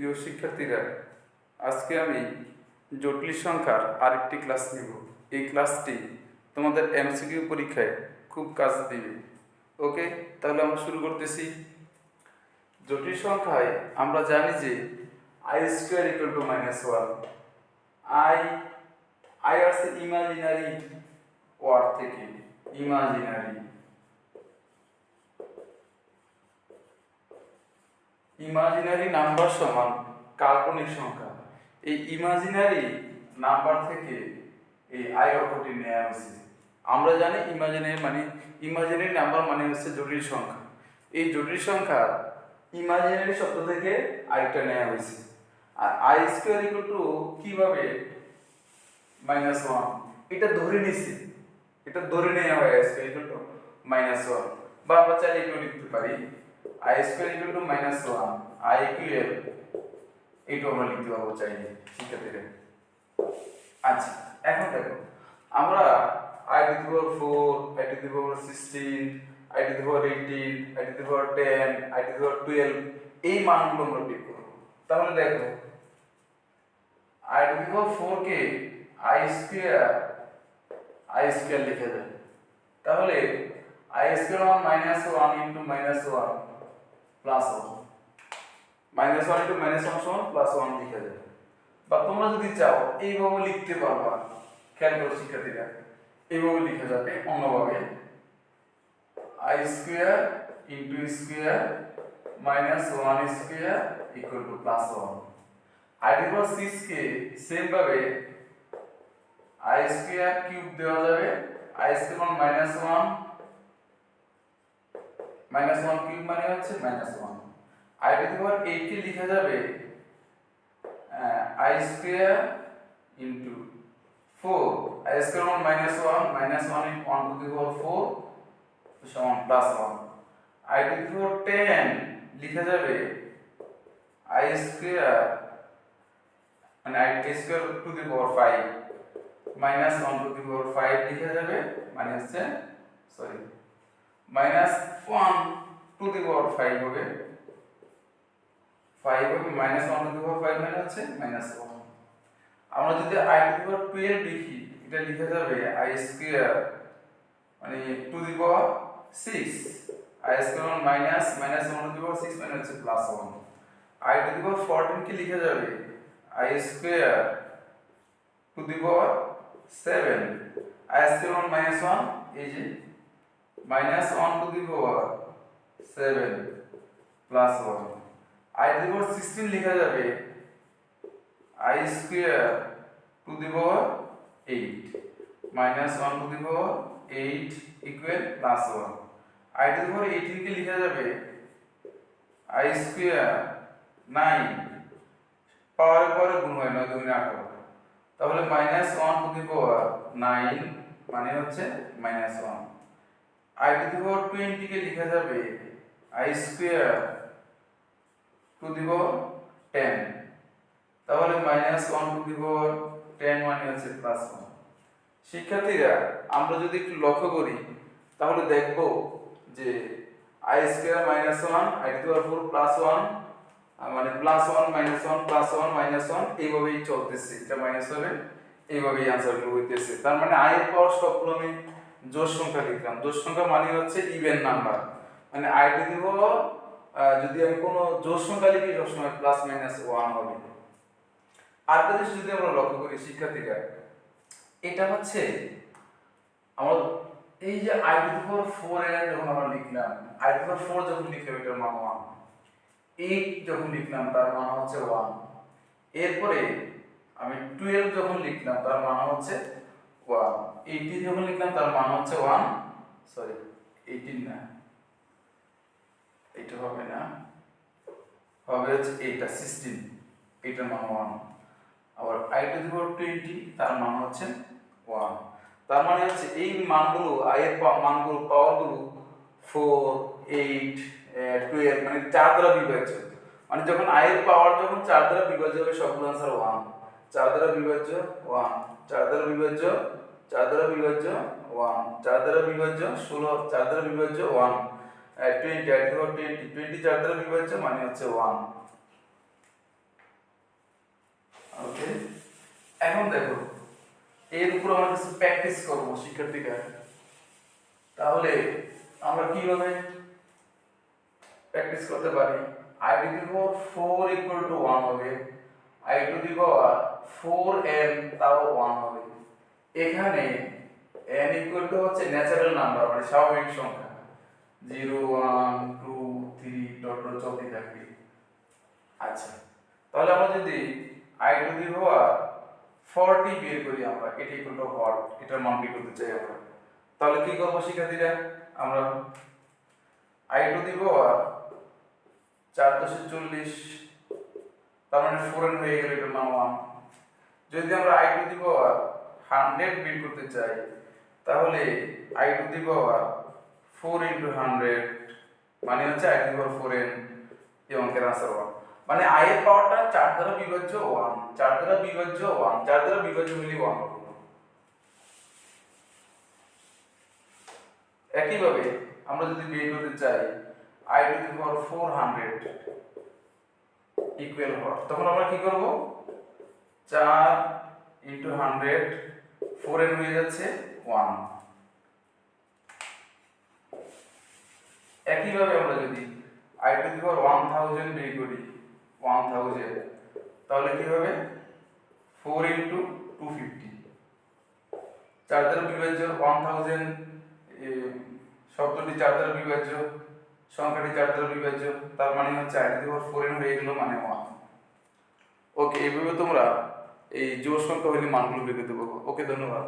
প্রিয় শিক্ষার্থীরা, আজকে আমি জটিল সংখ্যার আরেকটি ক্লাস নেব। এই ক্লাসটি তোমাদের এমসিকিউ পরীক্ষায় খুব কাজ দিবে। ওকে তাহলে আমরা শুরু করতেছি। জটিল সংখ্যায় আমরা জানি যে i square equal to minus one i i আসছে ইমাজিনারি ওয়ার্ড থেকে ইমাজিনারি ইমাজিনারি নাম্বার সমান কাল্পনিক সংখ্যা। এই ইমাজিনারি নাম্বার থেকে এই আই অক্ষরটি নেওয়া হয়েছে। আমরা জানি ইমাজিনারি মানে ইমাজিনারি নাম্বার মানে হচ্ছে জটিল সংখ্যা। এই জটিল সংখ্যা ইমাজিনারি শব্দ থেকে আইটা নেওয়া হয়েছে। আর আই স্কোয়ার ইকুয়াল টু কীভাবে? মাইনাস ওয়ান এটা ধরে নিছি। এটা ধরে নেওয়া হয় i square equal to minus one বা আমরা চাইলে এটাও লিখতে পারি। I square equal to minus one i equal এইটাও আমরা লিখতে পারব চাইলে শিক্ষার্থীরা আচ্ছা এখন দেখো, আমরা i to the power four i to the power sixteen i to the power eighteen i to the power ten i to the power twelve এই মানগুলো আমরা বের করব। তাহলে দেখো i to the power four K i square i square লিখে যায় তাহলে i square one minus one into minus one plus minus one into minus one সমান প্লাস ওয়ান লিখে যায় বা তোমরা যদি চাও, এইভাবে লিখতে পারবা, খেয়াল করো শিক্ষার্থীরা, এইভাবে লিখে যাবে অন্যভাবে। I square into square minus one square equal to plus one i ডিভার six কে সেম ভাবে আই স্কোয়ার কিউব দেওয়া যাবে। I square minus one minus one cube মানে হচ্ছে minus one i to the power eight কে লিখা যাবে i square into four i square one minus one minus one one to the power four সমান plus one i to the power ten লিখা যাবে i square মানে i square to the power five minus one to the power five লিখা যাবে মানে হচ্ছে sorry minus one to the power five হবে five হবে minus one to the power five মানে হচ্ছে মাইনাস ওয়ান আমরা যদি আই টু পাওয়ার টুয়েলভ লিখি, এটা লিখে যাবে আই স্কোয়ার মানে to the power six i square minus minus one to the power six মানে হচ্ছে plus one i to the power fourteen কে লিখে যাবে? I square to the power seven i square minus one এই যে minus one to the power seven plus one i to the power sixteen লেখা যাবে। I square to the power eight minus one to the power eight equal plus one i to the power এইটিনকে লেখা যাবে। I square nine পাওয়ারের পরে গুণ হয় নয়, দুগুণে আঠারো। তাহলে minus one to the power nine মানে হচ্ছে minus one i to the power টোয়েন্টিকে লেখা যাবে i square to the power ten তাহলে minus one to the power ten মানে হচ্ছে প্লাস ওয়ান শিক্ষার্থীরা, আমরা যদি একটু লক্ষ্য করি, তাহলে দেখব যে i square minus one i to power four plus one মানে plus one minus one plus one minus one এইভাবেই চলতেছে। এটা মাইনাস হবে, এইভাবেই আনসারগুলো হইতেছে। তার মানে আয়ের পাওয়ার সবগুলো আমি জোর সংখ্যা লিখলাম। জোর সংখ্যা মানে হচ্ছে ইভেন নাম্বার মানে আই টু দি পাওয়ার যদি আমি কোনো জোর সংখ্যা লিখি, সবসময় প্লাস মাইনাস ওয়ান হবে। আরেকটা জিনিস যদি আমরা লক্ষ্য করি শিক্ষার্থীরা, এটা হচ্ছে আমরা এই যে i to the power four এর যখন আমরা লিখলাম i to the power four যখন লিখলাম, এটার মান ওয়ান এইট যখন লিখলাম, তার মান হচ্ছে ওয়ান এরপরে আমি টুয়েলভ যখন লিখলাম, তার মান হচ্ছে ওয়ান এইটিন যখন লিখলাম, তার মান হচ্ছে ওয়ান সরি এইটিন না। এটা হবে না। হবে হচ্ছে এইটা সিক্সটিন এইটার মান ওয়ান আবার i to the power twenty তার মান হচ্ছে ওয়ান তার মানে হচ্ছে এই মানগুলো আই এর মানগুলো পাওয়ারগুলো ফোর এইট টুয়েলভ মানে চার দ্বারা বিভাজ্য। মানে যখন আই এর পাওয়ার যখন চার দ্বারা বিভাজ্য হবে, সবগুলো আনসার ওয়ান চার দ্বারা বিভাজ্য ওয়ান চার দ্বারা বিভাজ্য চার দ্বারা বিভাজ্য ওয়ান চার দ্বারা বিভাজ্য ষোলো চার দ্বারা বিভাজ্য one twenty i twenty twenty চার বিভাজ্য মানে হচ্ছে ওয়ান ওকে এখন দেখো, এর উপর আমরা কিছু প্র্যাকটিস করব শিক্ষার্থীরা। তাহলে আমরা কীভাবে প্র্যাকটিস করতে পারি? I to the power four equal to one হবে। I to the power four n তাও ওয়ান হবে। এখানে এন ইকুয়াল টু হচ্ছে ন্যাচারাল নাম্বার মানে স্বাভাবিক সংখ্যা। Zero, one, two, three, dot dot চলতে থাকবে আচ্ছা তাহলে আমরা যদি i to the power forty বের করি আমরা, এটি ইকুয়াল টু হট এটার মান বের করতে চাই আমরা? তাহলে কি করব শিক্ষার্থীরা? আমরা আই টু দি পাওয়ার চার দশে চল্লিশ, তার মানে ফোরেন হয়ে গেল, এটার মান ওয়ান যদি আমরা i to the power hundred বের করতে চাই, তাহলে i to the power four into hundred মানে হচ্ছে i to the power four n এই অঙ্কের আনসার ওয়ান মানে আই এর পাওয়ারটা চার দ্বারা বিভাজ্য ওয়ান চার দ্বারা বিভাজ্য ওয়ান চার দ্বারা বিভাজ্য হলে ওয়ান একইভাবে আমরা যদি বের করতে চাই i to the power four hundred equal হওয়ার তখন আমরা কি করব? চার ইন্টু হান্ড্রেড ফোর এন হয়ে যাচ্ছে ওয়ান একইভাবে আমরা যদি i to the power one thousand বের করি ওয়ান থাউজেন্ড তাহলে কি হবে? ফোর ইন্টু টু ফিফটি চার দ্বারা বিভাজ্য ওয়ান থাউজেন্ড শব্দটি চার দ্বারা বিভাজ্য, সংখ্যাটি চার দ্বারা বিভাজ্য, তার মানে হচ্ছে i to the power four n হয়ে গেল মানে ওয়ান ওকে এইভাবে তোমরা এই যুব সংখ্যা হইলে মানগুলো বের দেবো। ওকে ধন্যবাদ।